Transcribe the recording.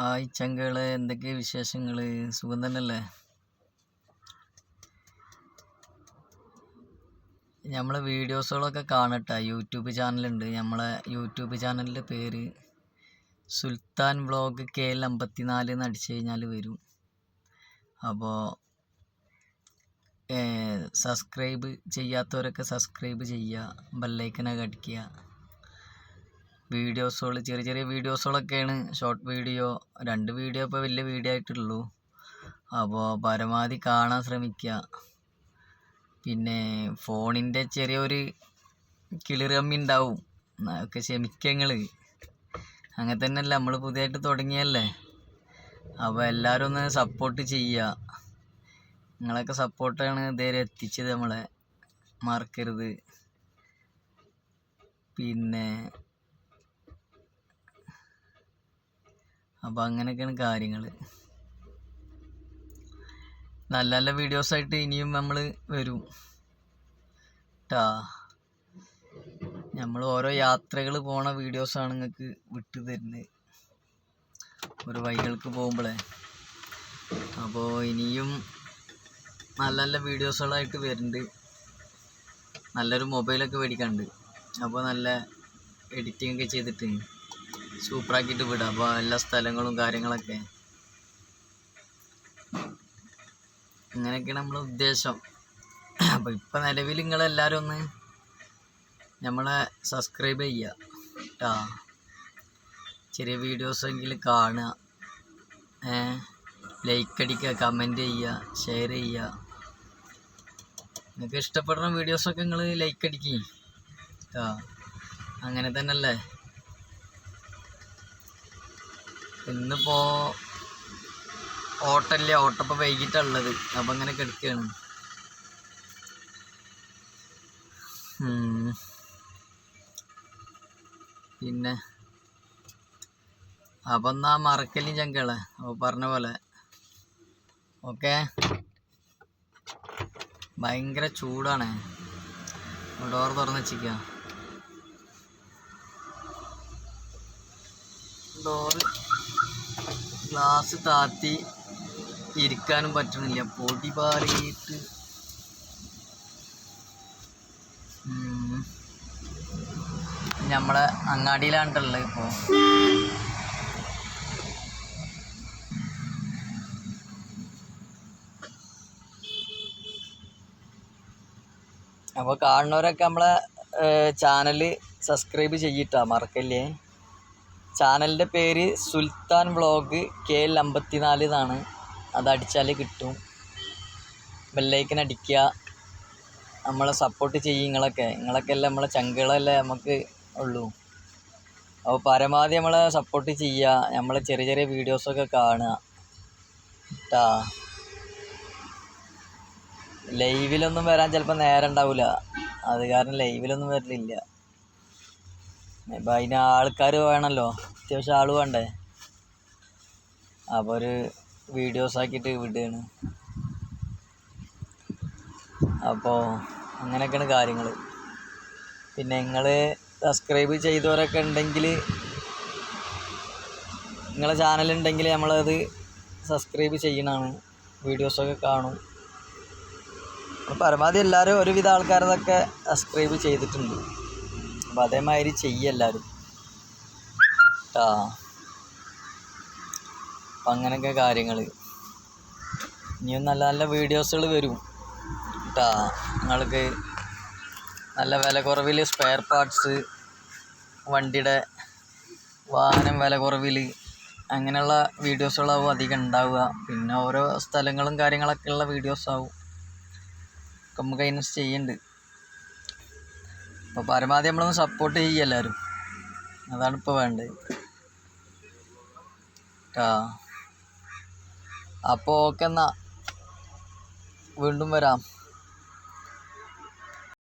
Hi ചങ്കളെ എന്തൊക്കെ വിശേഷങ്ങൾ സുഖം തന്നെയല്ലേ? നമ്മളെ വീഡിയോസുകളൊക്കെ കാണട്ടെ. യൂട്യൂബ് ചാനലുണ്ട്. നമ്മളെ യൂട്യൂബ് ചാനലിന്റെ പേര് സുൽത്താൻ വ്ളോഗ് കെ എൽ അമ്പത്തിനാല് എന്ന് അടിച്ചു കഴിഞ്ഞാൽ വരും. അപ്പോൾ സബ്സ്ക്രൈബ് ചെയ്യാത്തവരൊക്കെ സബ്സ്ക്രൈബ് ചെയ്യുക. ബെല്ലൈക്കനൊക്കെ അടിക്കുക. വീഡിയോസുകൾ ചെറിയ ചെറിയ വീഡിയോസുകളൊക്കെയാണ്. ഷോർട്ട് വീഡിയോ രണ്ട് വീഡിയോ ഇപ്പോൾ വലിയ വീഡിയോ ആയിട്ടുള്ളൂ. അപ്പോൾ പരമാവധി കാണാൻ ശ്രമിക്കുക. പിന്നെ ഫോണിന്റെ ചെറിയൊരു കിളിറമ്മി ഉണ്ടാവും. ഒക്കെ ക്ഷമിക്കങ്ങൾ അങ്ങനെ തന്നെയല്ല നമ്മൾ പുതിയതായിട്ട് തുടങ്ങിയല്ലേ അപ്പോൾ എല്ലാവരും ഒന്ന് സപ്പോർട്ട് ചെയ്യുക. നിങ്ങളൊക്കെ സപ്പോർട്ടാണ് ഇതുവരെ എത്തിച്ചത് നമ്മളെ. മറക്കരുത്. പിന്നെ അപ്പോൾ അങ്ങനെയൊക്കെയാണ് കാര്യങ്ങൾ നല്ല നല്ല വീഡിയോസ് ആയിട്ട് ഇനിയും നമ്മൾ വരും. ട്ടാ. നമ്മൾ ഓരോ യാത്രകൾ പോണ വീഡിയോസാണ് നിങ്ങൾക്ക് വിട്ടു തരുന്നത്. ഒരു വഴികൾക്ക് പോകുമ്പോഴേ അപ്പോൾ ഇനിയും നല്ല നല്ല വീഡിയോസുകളായിട്ട് വരുന്നുണ്ട്. നല്ലൊരു മൊബൈലൊക്കെ മേടിക്കാനുണ്ട്. അപ്പോൾ നല്ല എഡിറ്റിംഗ് ഒക്കെ ചെയ്തിട്ട്. സൂപ്പറാക്കിയിട്ട് വിടാം. അപ്പോൾ എല്ലാ സ്ഥലങ്ങളും കാര്യങ്ങളൊക്കെ. അങ്ങനെയൊക്കെയാണ് നമ്മളെ ഉദ്ദേശം. അപ്പോൾ ഇപ്പം നിലവിൽ നിങ്ങളെല്ലാവരും ഒന്ന് നമ്മളെ സബ്സ്ക്രൈബ് ചെയ്യുക കേട്ടോ ചെറിയ വീഡിയോസ് എങ്കിലും കാണുക. ലൈക്ക് അടിക്കുക കമന്റ് ചെയ്യുക ഷെയർ ചെയ്യുക. നിങ്ങൾക്ക് ഇഷ്ടപ്പെടുന്ന വീഡിയോസൊക്കെ നിങ്ങൾ ലൈക്ക് അടിക്കുക അങ്ങനെ തന്നെയല്ലേ? ഇന്നിപ്പോ ഓട്ടല്ലേ ഓട്ടപ്പോ വൈകിട്ടുള്ളത് അപ്പൊ അങ്ങനെ കിടക്കുകയാണ്. പിന്നെ അപ്പൊ എന്നാ മറക്കലും ചങ്കളെ. അപ്പൊ പറഞ്ഞ പോലെ. ഓക്കെ? ഭയങ്കര ചൂടാണ്. ഡോർ തുറന്ന് വെച്ചിക്ക ഡോറ് ഗ്ലാസ് താത്തി ഇരിക്കാനും പറ്റണില്ല. പൊടി പാറിയിട്ട്. നമ്മളെ അങ്ങാടിയിലാണ്ടുള്ളത് ഇപ്പോ? അപ്പോൾ കാണുന്നവരൊക്കെ നമ്മളെ ചാനൽ സബ്സ്ക്രൈബ് ചെയ്യിട്ടാ. മറക്കല്ലേ? ചാനലിന്റെ പേര് സുൽത്താൻ വ്ളോഗ് കെ എൽ അമ്പത്തിനാല് എന്നാണ്. അത് അടിച്ചാൽ കിട്ടും. ബെല്ലൈക്കൻ അടിക്കുക. നമ്മളെ സപ്പോർട്ട് ചെയ്യും നിങ്ങളൊക്കെ. നിങ്ങളൊക്കെ അല്ലേ നമ്മളെ ചങ്കുകളല്ലേ നമുക്ക് ഉള്ളൂ. അപ്പോൾ പരമാവധി നമ്മളെ സപ്പോർട്ട് ചെയ്യുക. നമ്മളെ ചെറിയ ചെറിയ വീഡിയോസൊക്കെ കാണുക. കേട്ടാ ലൈവിലൊന്നും വരാൻ ചിലപ്പോൾ നേരം ഉണ്ടാവില്ല. അത് കാരണം ലൈവിലൊന്നും വരലില്ല. ഇപ്പം അതിന് ആൾക്കാർ വേണമല്ലോ അത്യാവശ്യം ആൾ വേണ്ടേ? അപ്പോൾ ഒരു വീഡിയോസ് ആക്കിയിട്ട് വിടുകയാണ് അപ്പോൾ അങ്ങനെയൊക്കെയാണ് കാര്യങ്ങൾ പിന്നെ നിങ്ങൾ സബ്സ്ക്രൈബ് ചെയ്തവരൊക്കെ ഉണ്ടെങ്കിൽ നിങ്ങളെ ചാനലുണ്ടെങ്കിൽ നമ്മളത് സബ്സ്ക്രൈബ് ചെയ്യണതാണ് വീഡിയോസൊക്കെ കാണും. പരമാവധി എല്ലാവരും ഒരുവിധ ആൾക്കാരതൊക്കെ സബ്സ്ക്രൈബ് ചെയ്തിട്ടുണ്ട്. അപ്പോൾ അതേമാതിരി ചെയ്യുക എല്ലാവരും ആ അപ്പം അങ്ങനെയൊക്കെ കാര്യങ്ങൾ ഇനിയും നല്ല നല്ല വീഡിയോസുകൾ വരും. കേട്ടാ നിങ്ങൾക്ക് നല്ല വില കുറവിൽ സ്പെയർ പാർട്സ് വണ്ടിയുടെ വാഹനം വില കുറവിൽ അങ്ങനെയുള്ള വീഡിയോസുകളാവും അധികം ഉണ്ടാവുക. പിന്നെ ഓരോ സ്ഥലങ്ങളും കാര്യങ്ങളൊക്കെ ഉള്ള വീഡിയോസ് ആവും ഒക്കെ നമുക്ക് അതിനനുസരിച്ച് ചെയ്യുന്നുണ്ട് അപ്പോൾ പരമാവധി നമ്മളൊന്ന് സപ്പോർട്ട് ചെയ്യുക എല്ലാവരും അതാണ് ഇപ്പോൾ വേണ്ടത്. ആ അപ്പോൾ ഓക്കെ എന്നാൽ വീണ്ടും വരാം.